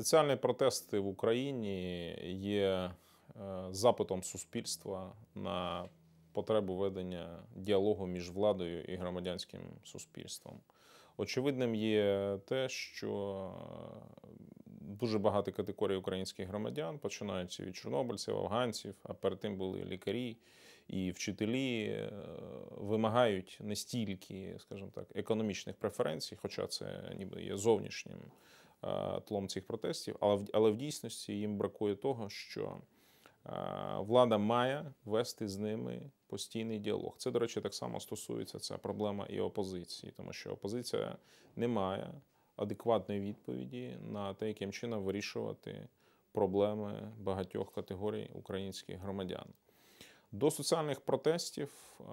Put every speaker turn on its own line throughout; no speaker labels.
Соціальні протести в Україні є е, запитом суспільства на потребу ведення діалогу між владою і громадянським суспільством. Очевидним є те, що е, дуже багато категорій українських громадян, починаючи від чорнобильців, афганців, а перед тим були лікарі і вчителі, е, вимагають не стільки, скажімо так, економічних преференцій, хоча це ніби є зовнішнім тлом цих протестів, але в, але в дійсності їм бракує того, що е, влада має вести з ними постійний діалог. Це, до речі, так само стосується ця проблема і опозиції, тому що опозиція не має адекватної відповіді на те, яким чином вирішувати проблеми багатьох категорій українських громадян. До соціальних протестів е,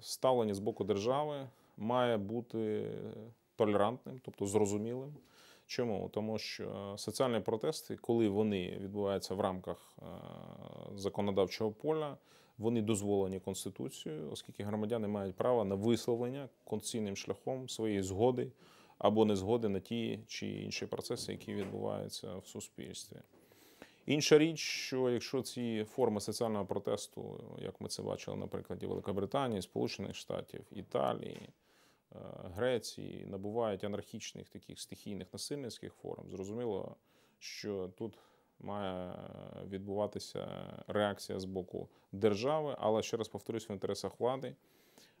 ставлення з боку держави має бути толерантним, тобто зрозумілим. Чому? Тому що соціальні протести, коли вони відбуваються в рамках е, законодавчого поля, вони дозволені Конституцією, оскільки громадяни мають право на висловлення конституційним шляхом своєї згоди або незгоди на ті чи інші процеси, які відбуваються в суспільстві. Інша річ, що якщо ці форми соціального протесту, як ми це бачили на прикладі Великобританії, Сполучених Штатів, Італії, е, Греції, набувають анархічних таких стихійних насильницьких форм, зрозуміло, що тут має відбуватися реакція з боку держави, але ще раз повторюсь, в інтересах влади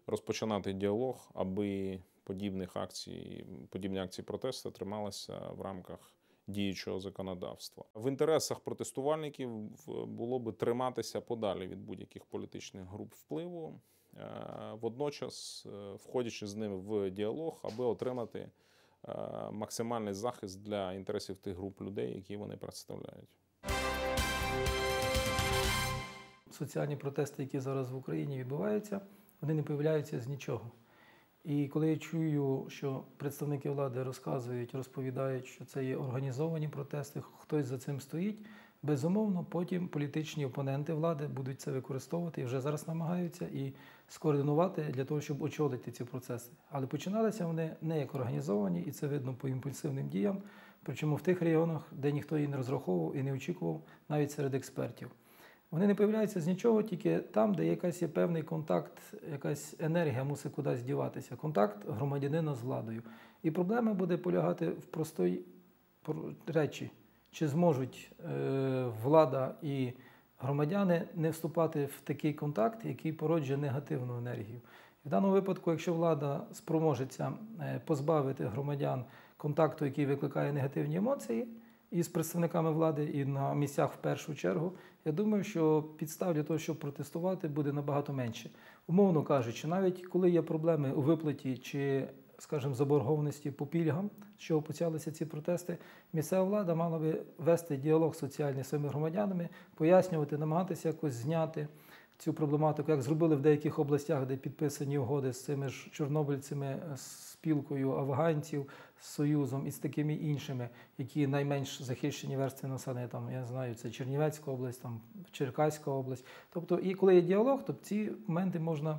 розпочинати діалог, аби подібних акцій, подібні акції протесту трималися в рамках діючого законодавства. В інтересах протестувальників було би триматися подалі від будь-яких політичних груп впливу, е, водночас е, входячи з ними в діалог, аби отримати е, максимальний захист для інтересів тих груп людей, які вони представляють.
Соціальні протести, які зараз в Україні відбуваються, вони не появляються з нічого. І коли я чую, що представники влади розказують, розповідають, що це є організовані протести, хтось за цим стоїть, безумовно, потім політичні опоненти влади будуть це використовувати і вже зараз намагаються і скоординувати для того, щоб очолити ці процеси. Але починалися вони не як організовані, і це видно по імпульсивним діям. Причому в тих регіонах, де ніхто її не розраховував і не очікував, навіть серед експертів. Вони не появляються з нічого, тільки там, де якась є певний контакт, якась енергія мусить кудись діватися. Контакт громадянина з владою. І проблема буде полягати в простій речі, чи зможуть е, влада і громадяни не вступати в такий контакт, який породжує негативну енергію. В даному випадку, якщо влада спроможеться е, позбавити громадян контакту, який викликає негативні емоції із представниками влади і на місцях в першу чергу, я думаю, що підстав для того, щоб протестувати, буде набагато менше. Умовно кажучи, навіть коли є проблеми у виплаті чи, скажімо, заборгованості по пільгам, що почалися ці протести, місцева влада мала би вести діалог соціальний з своїми громадянами, пояснювати, намагатися якось зняти цю проблематику, як зробили в деяких областях, де підписані угоди з цими ж чорнобильцями, спілкою афганців, з Союзом і з такими іншими, які найменш захищені верстви населення. Там я знаю, це Чернівецька область, там Черкаська область. Тобто, і коли є діалог, то ці моменти можна,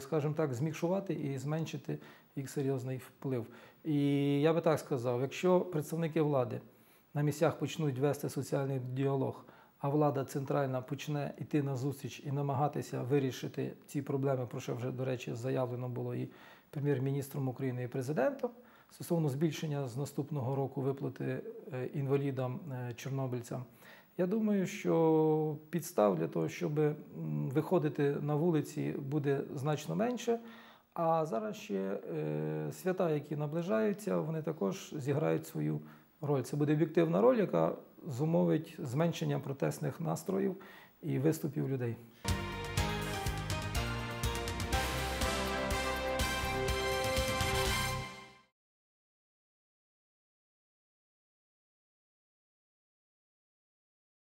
скажімо так, змікшувати і зменшити їх серйозний вплив. І я би так сказав, якщо представники влади на місцях почнуть вести соціальний діалог а влада центральна почне йти на зустріч і намагатися вирішити ці проблеми, про що вже, до речі, заявлено було і прем'єр-міністром України і президентом стосовно збільшення з наступного року виплати е, інвалідам е, чорнобильцям. Я думаю, що підстав для того, щоб виходити на вулиці, буде значно менше. А зараз ще е, свята, які наближаються, вони також зіграють свою роль. Це буде об'єктивна роль, яка зумовить зменшення протестних настроїв і виступів людей.